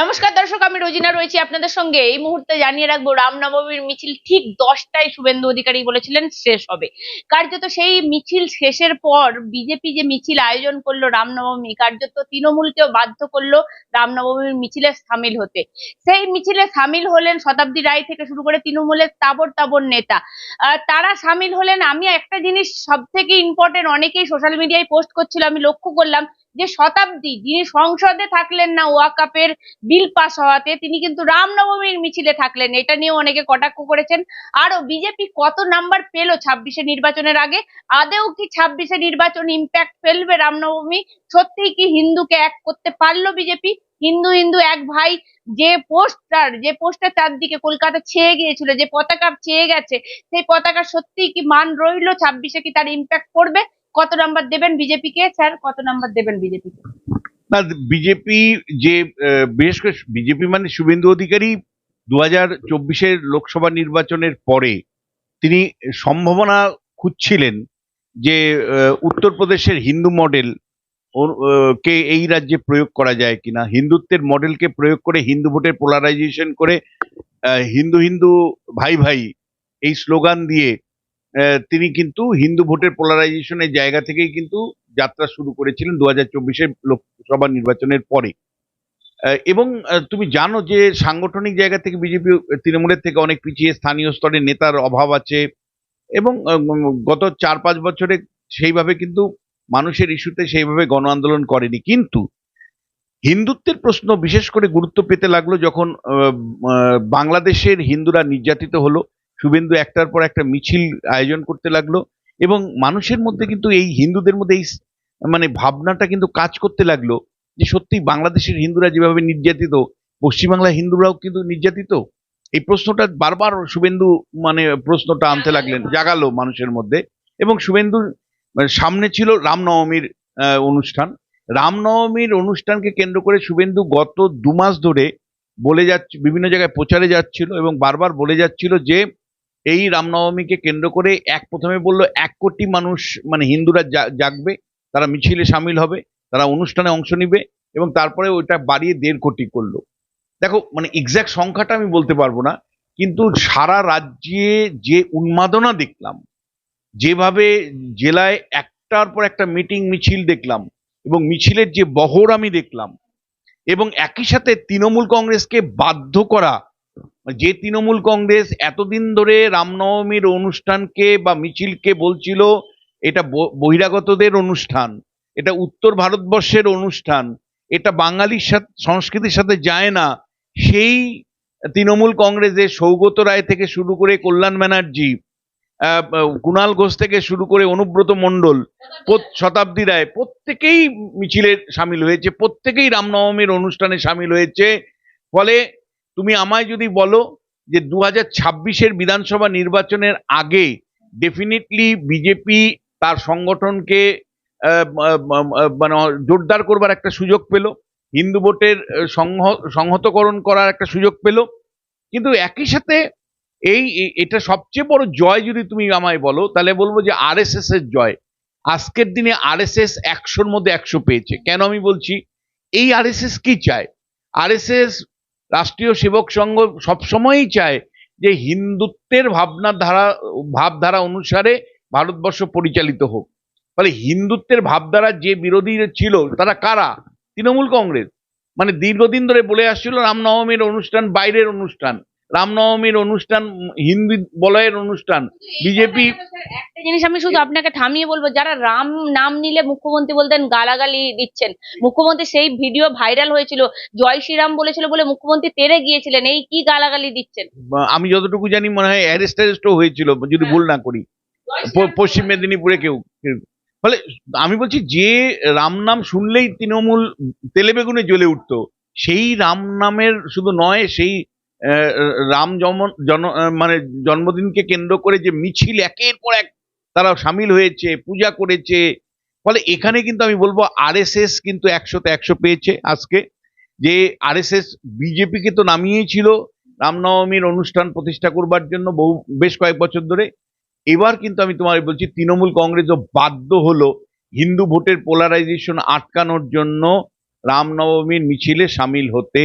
নমস্কার দর্শক, আমি রোজিনা রয়েছি আপনাদের সঙ্গে। এই মুহূর্তে জানিয়ে রাখব রামনবমীর মিছিল ঠিক দশটায় শুভেন্দু অধিকারী বলেছিলেন, শেষ হবে। কার্যত সেই মিছিল শেষের পর বিজেপি যে মিছিল আয়োজন করল রামনবমী কার্যত তৃণমূলকেও বাধ্য করল রামনবমীর মিছিলে সামিল হতে। সেই মিছিলে সামিল হলেন শতাব্দী রায় থেকে শুরু করে তৃণমূলের তাবর তাবর নেতা। তারা সামিল হলেন, আমি একটা জিনিস সব থেকে ইম্পর্টেন্ট অনেকেই সোশ্যাল মিডিয়ায় পোস্ট করছিল, আমি লক্ষ্য করলাম যে শতাব্দী, যিনি সংসদে থাকলেন না ওয়াকাপের বিল পাস হওয়াতে, তিনি কিন্তু রামনবমীর মিছিলে থাকলেন। এটা নিয়ে অনেকে কটাক্ষ করেছেন। আরও বিজেপি কত নাম্বার পেল ছাব্বিশে নির্বাচনের আগে? আদেও কি ছাব্বিশে নির্বাচন ইম্প্যাক্ট ফেলবে রামনবমী? সত্যিই কি হিন্দুকে এক করতে পারল বিজেপি? হিন্দু হিন্দু, এক ভাই, যে পোস্টার যে পোস্টার চারদিকে কলকাতা ছেয়ে গিয়েছিল, যে পতাকা ছেয়ে গেছে, সেই পতাকা সত্যিই কি মান রইল ছাব্বিশে কি তার ইম্প্যাক্ট পড়বে? কত নাম্বার দেবেন বিজেপিকে? স্যার, কত নাম্বার দেবেন বিজেপিকে? না, বিজেপি যে বিশেষ করে বিজেপি মানে শুভেন্দু অধিকারী দু হাজার চব্বিশের লোকসভা নির্বাচনের পরে তিনি সম্ভাবনা খুঁজছিলেন যে উত্তরপ্রদেশের হিন্দু মডেল কে এই রাজ্যে প্রয়োগ করা যায় কিনা, হিন্দুত্বের মডেলকে প্রয়োগ করে হিন্দু ভোটের পোলারাইজেশন করে হিন্দু হিন্দু ভাই ভাই এই স্লোগান দিয়ে তিনি কিন্তু হিন্দু ভোটের পোলারাইজেশনের জায়গা থেকেই কিন্তু যাত্রা শুরু করেছিলেন দু হাজার চব্বিশের লোকসভা নির্বাচনের পরে। এবং তুমি জানো যে সাংগঠনিক জায়গা থেকে বিজেপি তৃণমূলের থেকে অনেক পিছিয়ে স্থানীয় স্তরে নেতার অভাব আছে এবং গত চার পাঁচ বছরে সেইভাবে কিন্তু মানুষের ইস্যুতে সেইভাবে গণ আন্দোলন করেনি। কিন্তু হিন্দুত্বের প্রশ্ন বিশেষ করে গুরুত্ব পেতে লাগল যখন বাংলাদেশের হিন্দুরা নির্যাতিত হলো। শুভেন্দু একটার পর একটা মিছিল আয়োজন করতে লাগল এবং মানুষের মধ্যে কিন্তু এই হিন্দুদের মধ্যে এই মানে ভাবনাটা কিন্তু কাজ করতে লাগল যে সত্যি বাংলাদেশের হিন্দুরা যেভাবে নির্যাতিত, পশ্চিমবাংলার হিন্দুরাও কিন্তু নির্যাতিত? এই প্রশ্নটা বারবার শুভেন্দু মানে প্রশ্নটা আনতে লাগলেন, জাগালো মানুষের মধ্যে এবং শুভেন্দুর মানে সামনে ছিল রামনবমীর অনুষ্ঠান। রামনবমীর অনুষ্ঠানকে কেন্দ্র করে শুভেন্দু গত দু মাস ধরে বলে যাচ্ছে, বিভিন্ন জায়গায় প্রচারে যাচ্ছিল এবং বারবার বলে যাচ্ছিল যে এই রামনবমীকে কেন্দ্র করে এক প্রথমে বলল এক কোটি মানুষ মানে হিন্দুরা জাগবে, তারা মিছিলে সামিল হবে, তারা অনুষ্ঠানে অংশ নিবে এবং তারপরে ওইটা বাড়িয়ে দেড় কোটি করল। দেখো মানে এক্স্যাক্ট সংখ্যাটা আমি বলতে পারব না, কিন্তু সারা রাজ্যে যে উন্মাদনা দেখলাম, যেভাবে জেলায় একটার পর একটা মিটিং মিছিল দেখলাম এবং মিছিলের যে বহর আমি দেখলাম এবং একই সাথে তৃণমূল কংগ্রেসকে বাধ্য করা যে তৃণমূল কংগ্রেস এতদিন ধরে রামনবমীর অনুষ্ঠানকে বা মিছিলকে বলছিল, এটা বহিরাগতদের অনুষ্ঠান, এটা উত্তর ভারতবর্ষের অনুষ্ঠান, এটা বাঙালির সাথে, সংস্কৃতির সাথে যায় না, সেই তৃণমূল কংগ্রেসের সৌগত রায় থেকে শুরু করে কল্যাণ ব্যানার্জি কুণাল ঘোষ থেকে শুরু করে অনুব্রত মণ্ডল শতাব্দী রায়, প্রত্যেকেই মিছিলে সামিল হয়েছে, প্রত্যেকেই রামনবমীর অনুষ্ঠানে সামিল হয়েছে, ফলে তুমি আমায় যদি বলো যে দু হাজার ছাব্বিশের বিধানসভা নির্বাচনের আগে ডেফিনেটলি বিজেপি তার সংগঠনকে মানে জোরদার করবার একটা সুযোগ পেল, হিন্দু ভোটের সংহতকরণ করার একটা সুযোগ পেল, কিন্তু একই সাথে এই, এটা সবচেয়ে বড় জয় যদি তুমি আমায় বলো, তাহলে বলব যে আরএসএস এর জয়। আজকের দিনে আরএসএস একশোর মধ্যে একশো পেয়েছে। কেন আমি বলছি? এই আরএসএস কি চায়? আরএসএস রাষ্ট্রীয় সেবক সংঘ সবসময়ই চায় যে হিন্দুত্বের ভাবনা ধারা, ভাবধারা অনুসারে ভারতবর্ষ পরিচালিত হোক। ফলে হিন্দুত্বের ভাবধারা যে বিরোধী ছিল, তারা কারা? তৃণমূল কংগ্রেস। মানে দীর্ঘদিন ধরে বলে আসছিল রামনবমীর অনুষ্ঠান, বাইরের অনুষ্ঠান। রামনবমীর অনুষ্ঠান হিন্দু বলয়ের অনুষ্ঠান বিজেপি একটা জিনিস আমি শুধু আপনাকে থামিয়ে বলব যারা রাম নাম নিলে মুখ্যমন্ত্রী বলতেন গালাগালি দিচ্ছেন। মুখ্যমন্ত্রী সেই ভিডিও ভাইরাল হয়েছিল জয় শ্রীরাম বলেছিল বলে মুখ্যমন্ত্রী তেরে গিয়েছিলেন এই কি গালাগালি দিচ্ছেন? আমি যতটুকু জানি মনে হয় অ্যারেস্ট ট্যারেস্টও হয়েছিল যদি ভুল না করি। পশ্চিম মেদিনীপুরে কেউ ফলে আমি বলছি যে রাম নাম শুনলেই তৃণমূল তেলে বেগুনে জ্বলে উঠতো সেই রাম নামের শুধু নয় সেই রাম জন্ম জন মানে জন্মদিনকে কেন্দ্র করে যে মিছিল একের পর এক তারা সামিল হয়েছে, পূজা করেছে, ফলে এখানে কিন্তু আমি বলব আরএসএস কিন্তু একশোতে একশো পেয়েছে আজকে। যে আরএসএস বিজেপিকে তো নামিয়েই ছিল রামনবমীর অনুষ্ঠান প্রতিষ্ঠা করবার জন্য বহু বেশ কয়েক বছর ধরে। এবার কিন্তু আমি তোমার বলছি, তৃণমূল কংগ্রেসও বাধ্য হলো হিন্দু ভোটের পোলারাইজেশন আটকানোর জন্য রামনবমীর মিছিলে সামিল হতে।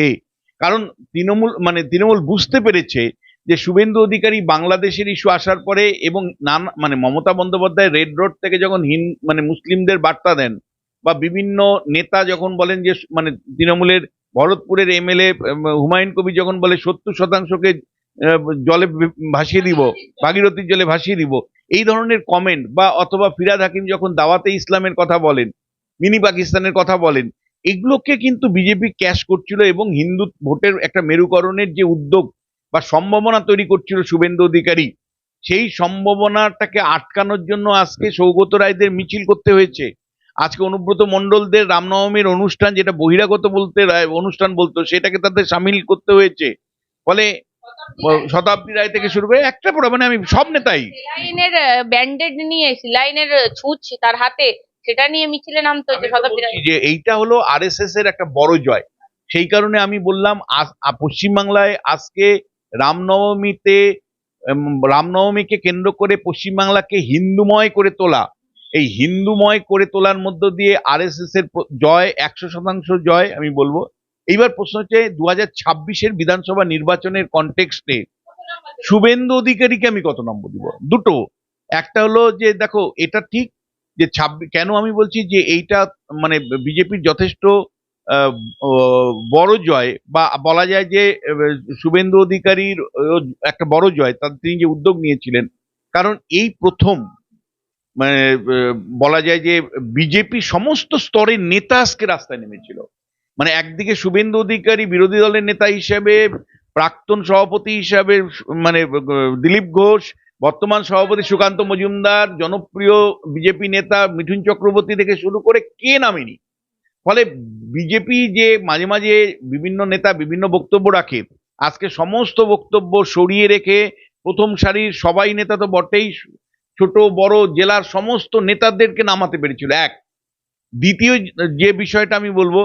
কারণ তৃণমূল মানে তৃণমূল বুঝতে পেরেছে যে শুভেন্দু অধিকারী বাংলাদেশের ইস্যু আসার পরে এবং নানা মানে মমতা বন্দ্যোপাধ্যায় রেড রোড থেকে যখন হিন মানে মুসলিমদের বার্তা দেন বা বিভিন্ন নেতা যখন বলেন যে মানে তৃণমূলের ভরতপুরের এমএলএ হুমায়ুন কবি যখন বলে সত্তর শতাংশকে জলে ভাসিয়ে দিব, ভাগীরথীর জলে ভাসিয়ে দিব, এই ধরনের কমেন্ট বা অথবা ফিরাদ হাকিম যখন দাওয়াতে ইসলামের কথা বলেন, মিনি পাকিস্তানের কথা বলেন এগুলোকে কিন্তু বিজেপি ক্যাশ করছিল এবং হিন্দু ভোটের একটা মেরুকরণের যে উদ্যোগ বা সম্ভাবনা তৈরি করছিল শুভেন্দু অধিকারী, সেই সম্ভাবনাটাকে আটকানোর জন্য আজকে সৌগত রায়দের মিছিল করতে হয়েছে। আজকে অনুব্রত মণ্ডলদের রামনবমীর অনুষ্ঠান যেটা বহিরাগত বলতে রায়- অনুষ্ঠান বলতো, সেটাকে তাদের সামিল করতে হয়েছে। ফলে শতাব্দী রায় থেকে শুরু করে একটা পর মানে আমি সব নেতাই। সেলাইনের ব্যান্ডেড নিয়ে লাইনের ছুঁচ তার হাতে সেটা নিয়ে মিছিলে নামতে হচ্ছে যে এইটা হলো আরএসএস এর একটা বড় জয়। সেই কারণে আমি বললাম পশ্চিমবাংলায় আজকে রামনবমীতে রামনবমীকে কেন্দ্র করে পশ্চিমবাংলাকে হিন্দুময় করে তোলা। এই হিন্দুময় করে তোলার মধ্য দিয়ে আরএসএস এর জয় একশো শতাংশ জয় আমি বলব। এইবার প্রশ্ন হচ্ছে দু হাজার ছাব্বিশের বিধানসভা নির্বাচনের কনটেক্সটে শুভেন্দু অধিকারীকে আমি কত নম্বর দিব? দুটো। একটা হলো যে দেখো এটা ঠিক যে ছাব্বিশ কেন আমি বলছি যে এইটা মানে বিজেপির যথেষ্ট বড় জয় বা বলা যায় যে শুভেন্দু অধিকারীর একটা বড় জয়, তার তিনি যে উদ্যোগ নিয়েছিলেন। কারণ এই প্রথম মানে বলা যায় যে বিজেপি সমস্ত স্তরের নেতা আজকে রাস্তায় নেমেছিল। মানে একদিকে শুভেন্দু অধিকারী বিরোধী দলের নেতা হিসেবে, প্রাক্তন সভাপতি হিসাবে মানে দিলীপ ঘোষ বর্তমান সভাপতি সুকান্ত মজুমদার, জনপ্রিয় বিজেপি নেতা মিঠুন চক্রবর্তী থেকে শুরু করে কে নামেনি? ফলে বিজেপি যে মাঝে মাঝে বিভিন্ন নেতা বিভিন্ন বক্তব্য রাখে, আজকে সমস্ত বক্তব্য সরিয়ে রেখে প্রথম সারির সবাই নেতা তো বটেই, ছোট, বড় জেলার সমস্ত নেতাদেরকে নামাতে পেরেছিল। এক। দ্বিতীয় যে বিষয়টা আমি বলব,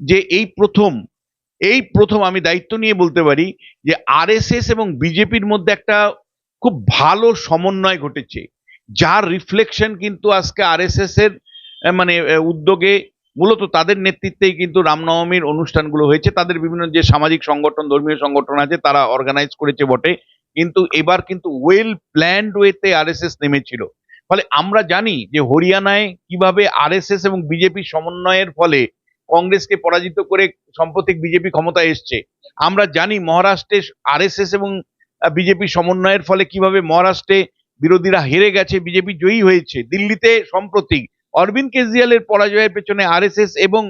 যে এই প্রথম এই প্রথম আমি দায়িত্ব নিয়ে বলতে পারি যে আরএসএস এবং বিজেপির মধ্যে একটা খুব ভালো সমন্বয় ঘটেছে। যার রিফ্লেকশন কিন্তু আজকে আরএসএস এর মানে উদ্যোগে মূলত তাদের নেতৃত্বেই কিন্তু রামনবমীর অনুষ্ঠানগুলো হয়েছে। তাদের বিভিন্ন যে সামাজিক সংগঠন, ধর্মীয় সংগঠন আছে, তারা অর্গানাইজ করেছে বটে। কিন্তু এবার কিন্তু ওয়েল প্ল্যান্ড ওয়েতে আরএসএস নেমেছিল। ফলে আমরা জানি যে হরিয়ানায় কীভাবে আরএসএস এবং বিজেপি সমন্বয়ের ফলে কংগ্রেসকে পরাজিত করে সাম্প্রতিক বিজেপি ক্ষমতায় এসছে। আমরা জানি মহারাষ্ট্রে আরএসএস এবং বিজেপি সমন্বয়ের ফলে কীভাবে মহারাষ্ট্রে বিরোধীরা হেরে গেছে, বিজেপি জয়ী হয়েছে, দিল্লিতে সম্প্রতি অরবিন্দ কেজরিওয়ালের পরাজয়ের পেছনে আরএসএস এবং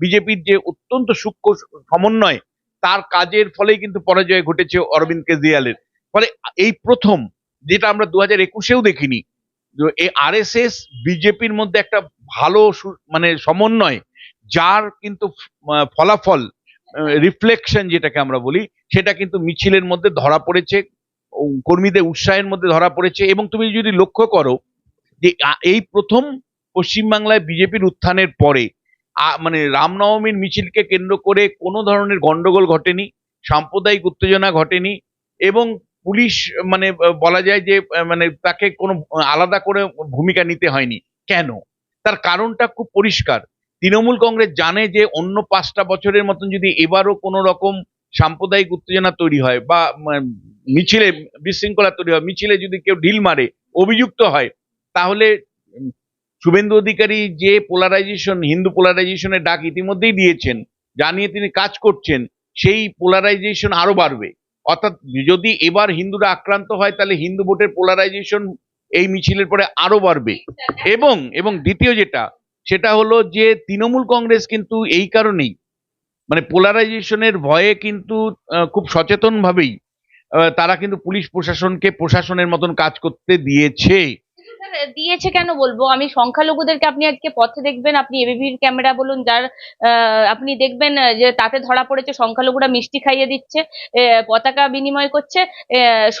বিজেপির যে অত্যন্ত সূক্ষ্ম সমন্বয়, তার কাজের ফলেই কিন্তু পরাজয় ঘটেছে অরবিন্দ কেজরিওয়ালের। ফলে এই প্রথম, যেটা আমরা দু হাজার একুশেও দেখিনি এই আরএসএস বিজেপির মধ্যে একটা ভালো মানে সমন্বয়, যার কিন্তু ফলাফল রিফ্লেকশন যেটাকে আমরা বলি, সেটা কিন্তু মিছিলের মধ্যে ধরা পড়েছে কর্মীদের উৎসাহের মধ্যে ধরা পড়েছে এবং তুমি যদি লক্ষ্য করো যে এই প্রথম পশ্চিমবাংলায় বিজেপির উত্থানের পরে মানে রামনবমীর মিছিলকে কেন্দ্র করে কোনো ধরনের গন্ডগোল ঘটেনি, সাম্প্রদায়িক উত্তেজনা ঘটেনি এবং পুলিশ মানে বলা যায় যে মানে তাকে কোনো আলাদা করে ভূমিকা নিতে হয়নি। কেন? তার কারণটা খুব পরিষ্কার। তৃণমূল কংগ্রেস জানে যে অন্য পাঁচটা বছরের মতন যদি এবারও কোনো রকম সাম্প্রদায়িক উত্তেজনা তৈরি হয় বা মিছিলে বিশৃঙ্খলা তৈরি হয়, মিছিলে যদি কেউ ঢিল মারে, অভিযুক্ত হয়, তাহলে শুভেন্দু অধিকারী যে পোলারাইজেশন হিন্দু পোলারাইজেশনের ডাক ইতিমধ্যেই দিয়েছেন, জানিয়ে তিনি কাজ করছেন, সেই পোলারাইজেশন আরও বাড়বে। অর্থাৎ যদি এবার হিন্দুরা আক্রান্ত হয়, তাহলে হিন্দু ভোটের পোলারাইজেশন এই মিছিলের পরে আরও বাড়বে। এবং এবং দ্বিতীয় যেটা সেটা হলো যে তৃণমূল কংগ্রেস কিন্তু এই কারণেই মানে পোলারাইজেশনের ভয়ে কিন্তু খুব সচেতনভাবেই তারা কিন্তু পুলিশ প্রশাসনকে প্রশাসনের মতন কাজ করতে দিয়েছে। দিয়েছে কেন বলব? আমি সংখ্যালঘুদেরকে আপনি আজকে পথে দেখবেন আপনি এবিভির ক্যামেরা বলুন যার আপনি দেখবেন যে তাতে ধরা পড়েছে সংখ্যালঘুরা মিষ্টি খাইয়ে দিচ্ছে পতাকা বিনিময় করছে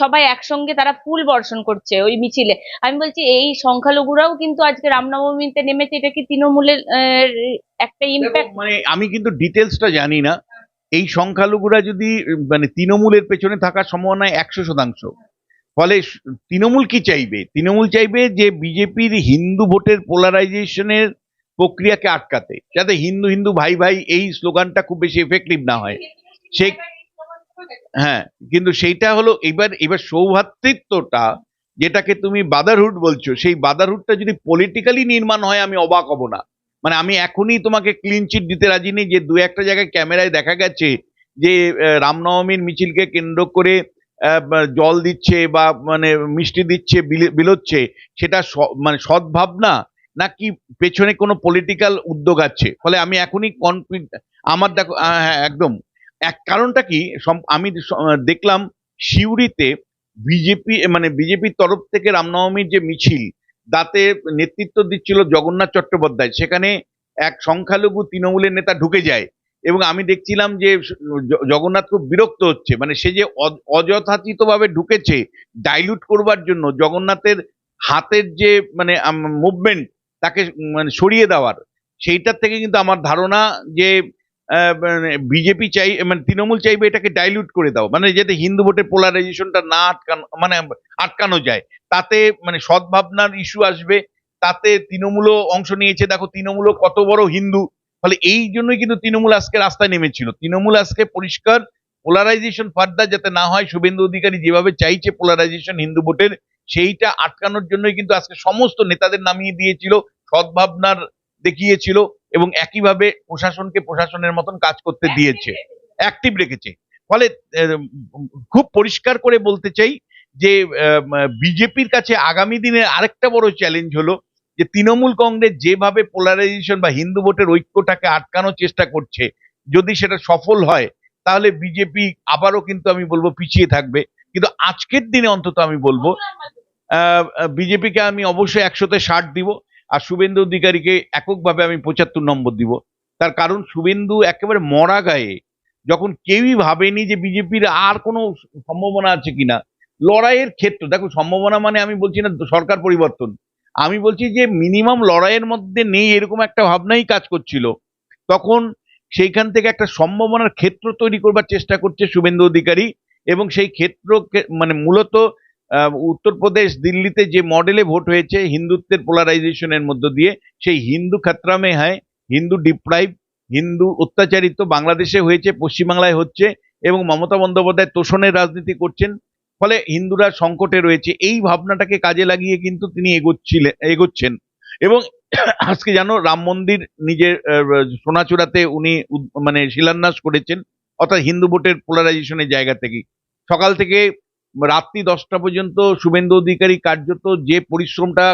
সবাই একসঙ্গে তারা ফুল বর্ষণ করছে ওই মিছিলে। আমি বলছি এই সংখ্যালঘুরাও কিন্তু আজকে রামনবমীতে নেমেছে এটা কি তৃণমূলের একটা ইম্প্যাক্ট মানে আমি কিন্তু ডিটেলসটা জানি না। এই সংখ্যালঘুরা যদি মানে তৃণমূলের পেছনে থাকার সম্ভাবনা একশো শতাংশ ফলে তৃণমূল কি চাইবে? তৃণমূল চাইবে যে বিজেপির হিন্দু ভোটের পোলারাইজেশনের প্রক্রিয়াকে আটকাতে, যাতে হিন্দু হিন্দু ভাই ভাই এই স্লোগানটা খুব বেশি এফেক্টিভ না হয়। সে হ্যাঁ কিন্তু সেইটা হলো এবার এবার সৌভাতৃত্বটা, যেটাকে তুমি বাদারহুড বলছো, সেই বাদারহুডটা যদি পলিটিক্যালি নির্মাণ হয়, আমি অবাক হব না। মানে আমি এখনই তোমাকে ক্লিন চিট দিতে রাজি নেই যে দু একটা জায়গায় ক্যামেরায় দেখা গেছে যে রামনবমীর মিছিলকে কেন্দ্র করে জল দিচ্ছে বা মানে মিষ্টি দিচ্ছে, বিলে- বিলোচ্ছে, সেটা মানে সদ্ভাবনা নাকি পেছনে কোনো পলিটিক্যাল উদ্যোগ আছে? ফলে আমি এখনই কনফিড আমার দেখো হ্যাঁ একদম। এক কারণটা কি? আমি দেখলাম সিউড়িতে বিজেপি মানে বিজেপির তরফ থেকে রামনবমীর যে মিছিল, তাতে নেতৃত্ব দিচ্ছিল জগন্নাথ চট্টোপাধ্যায়। সেখানে এক সংখ্যালঘু তৃণমূলের নেতা ঢুকে যায়। এবং আমি দেখছিলাম যে জগন্নাথ খুব বিরক্ত হচ্ছে। মানে সে যে অযথাচিতভাবে ঢুকেছে ডাইলুট করবার জন্য, জগন্নাথের হাতের যে মানে মুভমেন্ট তাকে মানে সরিয়ে দেওয়ার, সেইটার থেকে কিন্তু আমার ধারণা যে বিজেপি চাই মানে তৃণমূল চাইবে এটাকে ডাইলুট করে দাও মানে যাতে হিন্দু ভোটের পোলারাইজেশনটা না আটকানো মানে আটকানো যায়। তাতে মানে সদ্ভাবনার ইস্যু আসবে। তাতে তৃণমূলও অংশ নিয়েছে। দেখো, তৃণমূলও কত বড় হিন্দু। ফলে এই জন্যই কিন্তু তৃণমূল আজকে রাস্তায় নেমেছিল। তৃণমূল আজকে পরিষ্কার পোলারাইজেশন ফার্দার যাতে না হয় শুভেন্দু অধিকারী যেভাবে চাইছে পোলারাইজেশন হিন্দু ভোটের সেইটা আটকানোর জন্যই কিন্তু আজকে সমস্ত নেতাদের নামিয়ে দিয়েছিল সদ্ভাবনার দেখিয়েছিল এবং একইভাবে প্রশাসনকে প্রশাসনের মতন কাজ করতে দিয়েছে। অ্যাক্টিভ রেখেছে। ফলে খুব পরিষ্কার করে বলতে চাই যে বিজেপির কাছে আগামী দিনে আরেকটা বড় চ্যালেঞ্জ হলো যে তৃণমূল কংগ্রেস যেভাবে পোলারাইজেশন বা হিন্দু ভোটের ঐক্যটাকে আটকানোর চেষ্টা করছে, যদি সেটা সফল হয়, তাহলে বিজেপি আবারও কিন্তু আমি বলব পিছিয়ে থাকবে। কিন্তু আজকের দিনে অন্তত আমি বলব বিজেপিকে আমি অবশ্যই একশোতে ষাট দিব, আর শুভেন্দু অধিকারীকে এককভাবে আমি পঁচাত্তর নম্বর দিব। তার কারণ শুভেন্দু একেবারে মরা গায়ে, যখন কেউই ভাবেনি যে বিজেপির আর কোনো সম্ভাবনা আছে কিনা, লড়াইয়ের ক্ষেত্র, দেখো সম্ভাবনা মানে আমি বলছি না সরকার পরিবর্তন আমি বলছি যে মিনিমাম লড়াইয়ের মধ্যে নেই এরকম একটা ভাবনাই কাজ করছিল। তখন সেইখান থেকে একটা সম্ভাবনার ক্ষেত্র তৈরি করবার চেষ্টা করছে শুভেন্দু অধিকারী এবং সেই ক্ষেত্র মানে মূলত উত্তরপ্রদেশ দিল্লিতে যে মডেলে ভোট হয়েছে, হিন্দুত্বের পোলারাইজেশনের মধ্য দিয়ে, সেই হিন্দু খাতরামে হয়, হিন্দু ডিপ্রাইভ হিন্দু অত্যাচারিত বাংলাদেশে হয়েছে, পশ্চিমবাংলায় হচ্ছে এবং মমতা বন্দ্যোপাধ্যায় তোষণের রাজনীতি করছেন। ফলে হিন্দুরা সংকটে রয়েছে। এই ভাবনাটাকে কাজে লাগিয়ে কিন্তু তিনি এগোচ্ছিলেন এগোচ্ছেন। এবং আজকে জানো রাম মন্দির নিজের সোনাচূড়াতে উনি মানে শিলান্যাস করেছেন, অর্থাৎ হিন্দু ভোটের পোলারাইজেশনের জায়গা থেকে। সকাল থেকে রাত্রি দশটা পর্যন্ত শুভেন্দু অধিকারী কার্যত যে পরিশ্রমটা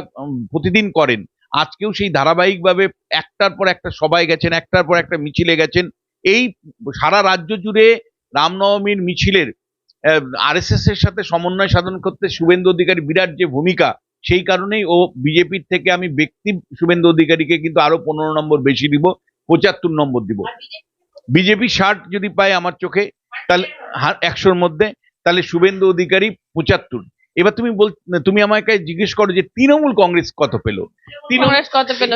প্রতিদিন করেন, আজকেও সেই ধারাবাহিকভাবে একটার পর একটা সবাই গেছেন, একটার পর একটা মিছিলে গেছেন। এই সারা রাজ্য জুড়ে রামনবমীর মিছিলের আরএসএস এর সাথে সমন্বয় সাধন করতে শুভেন্দু অধিকারী বিরাট যে ভূমিকা সেই কারণেই ও বিজেপির থেকে আমি ব্যক্তি শুভেন্দু অধিকারীকে কিন্তু আরও পনেরো নম্বর বেশি দিব পঁচাত্তর নম্বর দিব। বিজেপি ষাট যদি পায় আমার চোখে তাহলে একশোর মধ্যে তাহলে শুভেন্দু অধিকারী পঁচাত্তর। এবার তুমি বল তুমি আমাকে জিজ্ঞেস করো যে তৃণমূল কংগ্রেস কত পেল? তৃণমূল পেল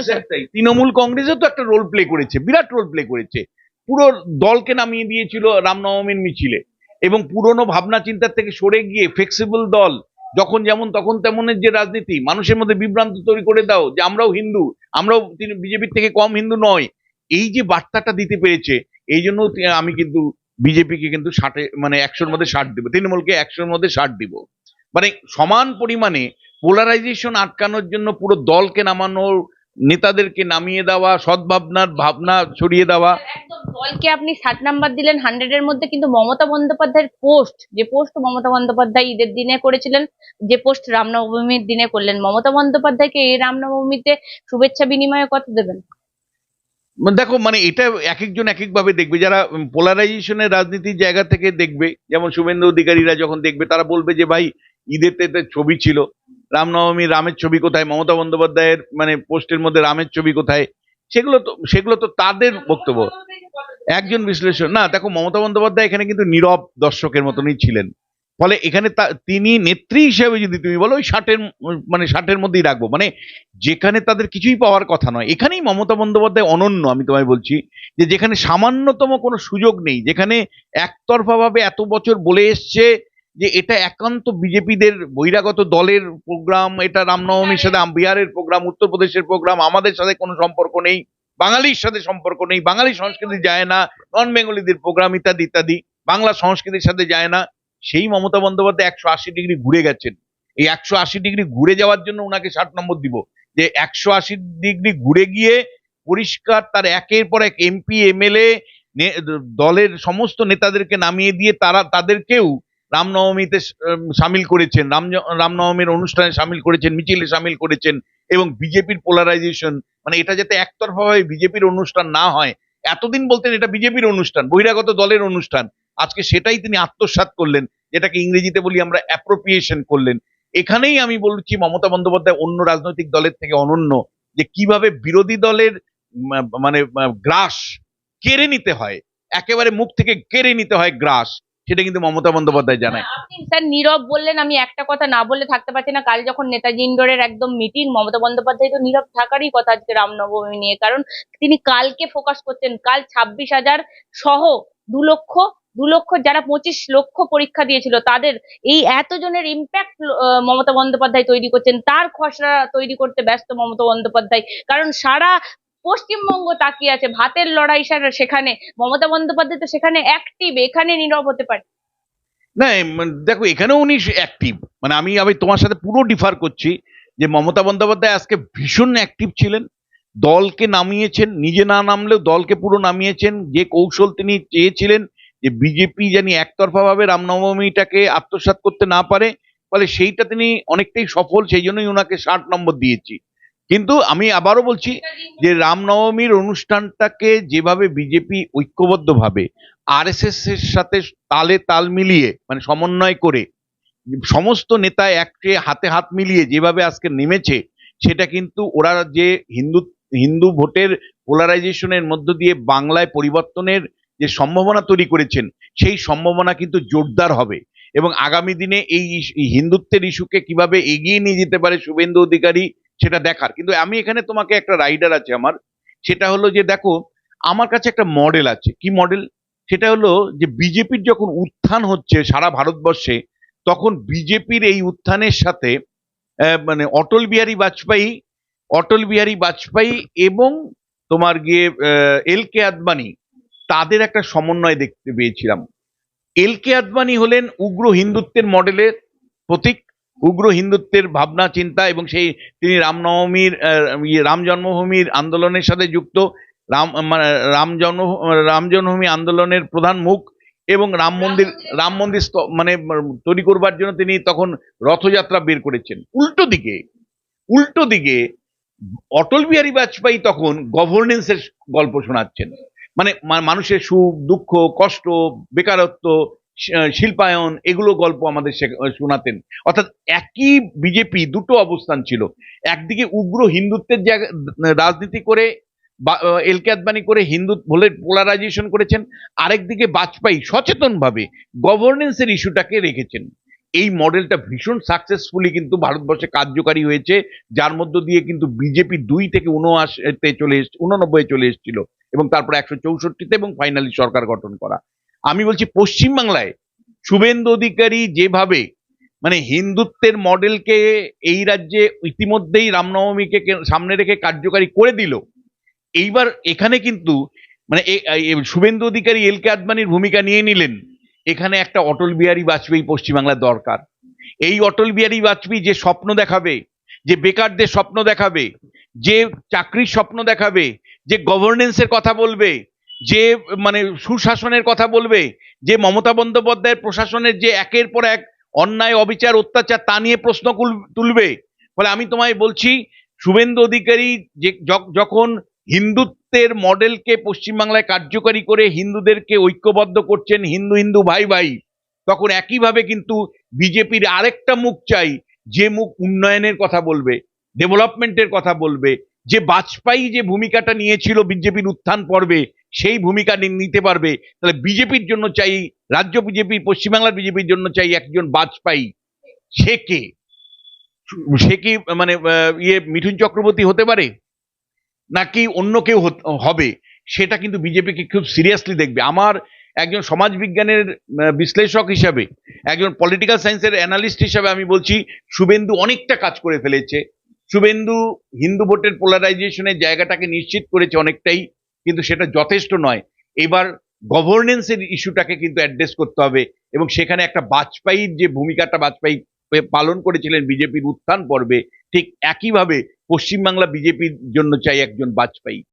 তৃণমূল কংগ্রেসও তো একটা রোল প্লে করেছে বিরাট রোল প্লে করেছে। পুরো দলকে নামিয়ে দিয়েছিল রামনবমীর মিছিলে। এবং পুরনো ভাবনা চিন্তার থেকে সরে গিয়ে ফ্লেক্সিবল দল, যখন যেমন তখন তেমনের যে রাজনীতি, মানুষের মধ্যে বিভ্রান্ত তৈরি করে দাও যে আমরাও হিন্দু, আমরাও তিনি বিজেপির থেকে কম হিন্দু নয়। এই যে বার্তাটা দিতে পেরেছে, এই জন্য আমি কিন্তু বিজেপিকে কিন্তু ষাটে মানে একশোর মধ্যে ষাট দিব, তৃণমূলকে একশোর মধ্যে ষাট দিব। মানে সমান পরিমাণে পোলারাইজেশন আটকানোর জন্য পুরো দলকে নামানোর, নেতাদেরকে নামিয়ে দেওয়া, সদ্ভাবনার ভাবনা ছড়িয়ে দেওয়া। দলকে আপনি ষাট নাম্বার দিলেন হান্ড্রেড এর মধ্যে কিন্তু মমতা বন্দ্যোপাধ্যায়ের পোস্ট যে পোস্ট মমতা বন্দ্যোপাধ্যায় ঈদের দিনে করেছিলেন, যে পোস্ট রামনবমীর দিনে করলেন। মমতা বন্দ্যোপাধ্যায়কে এই রামনবমীতে শুভেচ্ছা বিনিময়ে কত দেবেন? মানে দেখো মানে এটা এক একজন এক এক ভাবে দেখবে। যারা পোলারাইজেশনের রাজনীতির জায়গা থেকে দেখবে, যেমন শুভেন্দু অধিকারীরা যখন দেখবে, তারা বলবে যে, ভাই ঈদের ছবি ছিল। রামনবমী রামের ছবি কোথায়? মমতা বন্দ্যোপাধ্যায়ের মানে পোস্টের মধ্যে রামের ছবি কোথায়? সেগুলো তো সেগুলো তো তাদের বক্তব্য। একজন বিশ্লেষণ না দেখো মমতা বন্দ্যোপাধ্যায় এখানে কিন্তু নীরব দর্শকের মতনই ছিলেন। ফলে এখানে তিনি নেত্রী হিসেবে যদি তুমি বলো ওই ষাটের মানে ষাটের মধ্যেই রাখব। মানে যেখানে তাদের কিছুই পাওয়ার কথা নয় এখানেই মমতা বন্দ্যোপাধ্যায় অনন্য আমি তোমায় বলছি যে যেখানে সামান্যতম কোনো সুযোগ নেই যেখানে একতরফাভাবে এত বছর বলে এসছে যে এটা একান্ত বিজেপিদের বহিরাগত দলের প্রোগ্রাম এটা রামনবমীর সাথে আম- বিহারের প্রোগ্রাম উত্তরপ্রদেশের প্রোগ্রাম আমাদের সাথে কোনো সম্পর্ক নেই। বাঙালির সাথে সম্পর্ক নেই, বাঙালি সংস্কৃতি যায় না নন বেঙ্গলিদের প্রোগ্রাম ইত্যাদি ইত্যাদি, বাংলা সংস্কৃতির সাথে যায় না। সেই মমতা বন্দ্যোপাধ্যায় একশো আশি ডিগ্রি ঘুরে গেছেন। এই একশো আশি ডিগ্রি ঘুরে যাওয়ার জন্য ওনাকে ষাট নম্বর দিব। যে একশো আশি ডিগ্রি ঘুরে গিয়ে পরিষ্কার তার একের পর এক এমপি এমএলএ দলের সমস্ত নেতাদেরকে নামিয়ে দিয়ে তারা, তাদেরকেও রামনবমীতে সামিল করেছেন। রাম রামনবমীর অনুষ্ঠানে সামিল করেছেন, মিছিলে সামিল করেছেন এবং বিজেপির পোলারাইজেশন মানে এটা যাতে একতরফাভাবে বিজেপির অনুষ্ঠান না হয়। এতদিন বলতেন এটা বিজেপির অনুষ্ঠান, বহিরাগত দলের অনুষ্ঠান। আজকে সেটাই তিনি আত্মসাৎ করলেন, যেটাকে ইংরেজিতে বলি আমরা অ্যাপ্রোপ্রিয়েশন করলেন। এখানেই আমি বলছি মমতা বন্দ্যোপাধ্যায় অন্য রাজনৈতিক দলের থেকে অনন্য যে কীভাবে বিরোধী দলের মানে গ্রাস কেড়ে নিতে হয়। একেবারে মুখ থেকে কেড়ে নিতে হয় গ্রাস। সেটা কিন্তু মমতা বন্দ্যোপাধ্যায় জানায় স্যার নীরব বললেন, আমি একটা কথা না বলে থাকতে পারছি না। কাল যখন নেতাজি ইন্ডোরের একদম মিটিং মমতা বন্দ্যোপাধ্যায় তো নীরব থাকারই কথা আজকে রামনবমী নিয়ে। কারণ তিনি কালকে ফোকাস করছেন, কাল ছাব্বিশ হাজার সহ দু লক্ষ দু লক্ষ যারা পঁচিশ লক্ষ পরীক্ষা দিয়েছিল, তাদের এই এতজনের ইম্প্যাক্ট মমতা বন্দ্যোপাধ্যায় তৈরি করছেন, তার খসড়া তৈরি করতে ব্যস্ত মমতা বন্দ্যোপাধ্যায়। কারণ সারা পশ্চিমবঙ্গ তাকিয়ে আছে, ভাতের লড়াই সেখানে, মমতা বন্দ্যোপাধ্যায় তো সেখানে অ্যাক্টিভ এখানে নীরব হতে পারে। না দেখো, এখানেও উনি অ্যাক্টিভ মানে আমি আমি তোমার সাথে পুরো ডিফার করছি যে মমতা বন্দ্যোপাধ্যায় আজকে ভীষণ অ্যাক্টিভ ছিলেন। দলকে নামিয়েছেন, নিজে না নামলেও দলকে পুরো নামিয়েছেন। যে কৌশল তিনি চেয়েছিলেন যে বিজেপি জানি একতরফা ভাবে রামনবমীটাকে আত্মসাৎ করতে না পারে, ফলে সেইটা তিনি অনেকটাই সফল, সেই জন্যই ওনাকে ষাট নম্বর দিয়েছি। কিন্তু আমি আবারও বলছি যে রামনবমীর অনুষ্ঠানটাকে যেভাবে বিজেপি ঐক্যবদ্ধভাবে আরএসএস এর সাথে তালে তাল মিলিয়ে মানে সমন্বয় করে, সমস্ত নেতা একটে হাতে হাত মিলিয়ে যেভাবে আজকে নেমেছে, সেটা কিন্তু ওরা যে হিন্দু হিন্দু ভোটের পোলারাইজেশনের মধ্য দিয়ে বাংলায় পরিবর্তনের যে সম্ভাবনা তৈরি করেছেন, সেই সম্ভাবনা কিন্তু জোরদার হবে। এবং আগামী দিনে এই হিন্দুত্বের ইস্যুকে কীভাবে এগিয়ে নিয়ে যেতে পারে শুভেন্দু অধিকারী সেটা দেখার। কিন্তু আমি এখানে তোমাকে একটা রাইডার আছে আমার, সেটা হলো যে দেখো, আমার কাছে একটা মডেল আছে। কি মডেল সেটা হলো যে বিজেপির যখন উত্থান হচ্ছে সারা ভারতবর্ষে, তখন বিজেপির এই উত্থানের সাথে মানে অটল বিহারী বাজপেয়ী, অটল বিহারী বাজপেয়ী এবং তোমার গিয়ে এল কে আদবানি, তাদের একটা সমন্বয় দেখতে পেয়েছিলাম। এল কে আদবানি হলেন উগ্র হিন্দুত্বের মডেলের প্রতীক। উগ্র হিন্দুত্বের ভাবনা চিন্তা এবং সেই তিনি রামনবমীর ইয়ে, রাম জন্মভূমির আন্দোলনের সাথে যুক্ত। রাম মানে রাম জন্ম রাম জন্মভূমি আন্দোলনের প্রধান মুখ এবং রাম মন্দির রাম মন্দির মানে তৈরি করবার জন্য তিনি তখন রথযাত্রা বের করেছেন। উল্টো দিকে উল্টো দিকে অটল বিহারী বাজপেয়ী তখন গভর্নেন্সের গল্প শোনাচ্ছেন। মানে মানুষের সুখ দুঃখ কষ্ট বেকারত্ব শিল্পায়ন, এগুলো গল্প আমাদের শোনাতেন। অর্থাৎ একই বিজেপি দুটো অবস্থান ছিল। একদিকে উগ্র হিন্দুত্বের জায়গা, রাজনীতি করে এলকে আদবানি করে হিন্দু বলে পোলারাইজেশন করেছেন। আরেকদিকে বাজপেয়ী সচেতনভাবে গভর্নেন্সের ইস্যুটাকে রেখেছেন। এই মডেলটা ভীষণ সাকসেসফুলি কিন্তু ভারতবর্ষে কার্যকারী হয়েছে, যার মধ্য দিয়ে কিন্তু বিজেপি দুই থেকে উনআশিতে চলে এস উননব্বই চলে এসেছিল এবং তারপর একশো চৌষট্টিতে এবং ফাইনালি সরকার গঠন করা। আমি বলছি পশ্চিমবাংলায় শুভেন্দু অধিকারী যেভাবে মানে হিন্দুত্বের মডেলকে এই রাজ্যে ইতিমধ্যেই রামনবমীকে সামনে রেখে কার্যকারী করে দিল, এইবার এখানে কিন্তু মানে শুভেন্দু অধিকারী এল কে আদবানির ভূমিকা নিয়ে নিলেন, এখানে একটা অটল বিহারী বাজপেয়ী পশ্চিমবাংলার দরকার, এই অটল বিহারী বাজপেয়ী যে স্বপ্ন দেখাবে, যে বেকারদের স্বপ্ন দেখাবে, যে চাকরির স্বপ্ন দেখাবে, যে গভর্নেন্সের কথা বলবে যে মানে সুশাসনের কথা বলবে, যে মমতা বন্দ্যোপাধ্যায়ের প্রশাসনের যে একের পর এক অন্যায়, অবিচার, অত্যাচার, তা নিয়ে প্রশ্ন তুলবে। ফলে আমি তোমায় বলছি, শুভেন্দু অধিকারী যে যখন হিন্দুত্বের মডেলকে পশ্চিমবাংলায় কার্যকারী করে হিন্দুদেরকে ঐক্যবদ্ধ করছেন হিন্দু হিন্দু ভাই ভাই, তখন একইভাবে কিন্তু বিজেপির আরেকটা মুখ চাই, যে মুখ উন্নয়নের কথা বলবে, ডেভেলপমেন্টের কথা বলবে, যে বাজপেয়ী যে ভূমিকাটা নিয়েছিল বিজেপির উত্থান পর্বে সেই ভূমিকা নিতে পারবে। তাহলে বিজেপির জন্য চাই, রাজ্য বিজেপি, পশ্চিমবাংলার বিজেপির জন্য চাই একজন বাজপেয়ী। সে কে? সে কি মানে ইয়ে মিঠুন চক্রবর্তী হতে পারে? নাকি অন্য কেউ হবে? সেটা কিন্তু বিজেপিকে খুব সিরিয়াসলি দেখবে। আমার একজন সমাজবিজ্ঞানের বিশ্লেষক হিসাবে, একজন পলিটিক্যাল সায়েন্সের অ্যানালিস্ট হিসাবে আমি বলছি, শুভেন্দু অনেকটা কাজ করে ফেলেছে। শুভেন্দু হিন্দু ভোটের পোলারাইজেশনের জায়গাটাকে নিশ্চিত করেছে অনেকটাই। কিন্তু সেটা যথেষ্ট নয়। এবার গভর্নেন্সের ইস্যুটাকে কিন্তু অ্যাড্রেস করতে হবে এবং সেখানে একটা বাজপেয়ীর যে ভূমিকাটা বাজপেয়ী পালন করেছিলেন বিজেপির উত্থান পর্বে, ঠিক একইভাবে পশ্চিমবাংলা বিজেপির জন্য চাই একজন বাজপেয়ী।